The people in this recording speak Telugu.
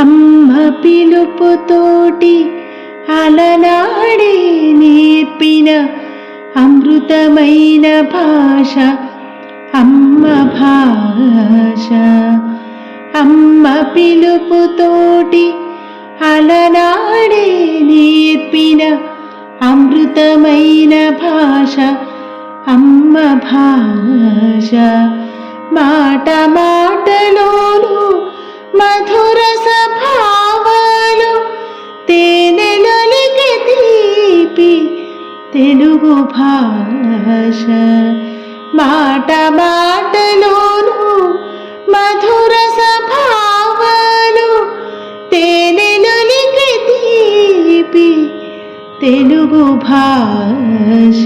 అమ్మ పిలుపుతోటి అలనాడే నేర్పిన అమృతమైన భాష అమ్మ భాష. అమ్మ పిలుపుతోటి అలనాడే నేర్పిన అమృతమైన భాష అమ్మ భాష. మాట మాటలోనూ తెలుగు భాష మాట మాటలోను మధుర సభావాలు తేనెలొలికి తీపి తెలుగు భాష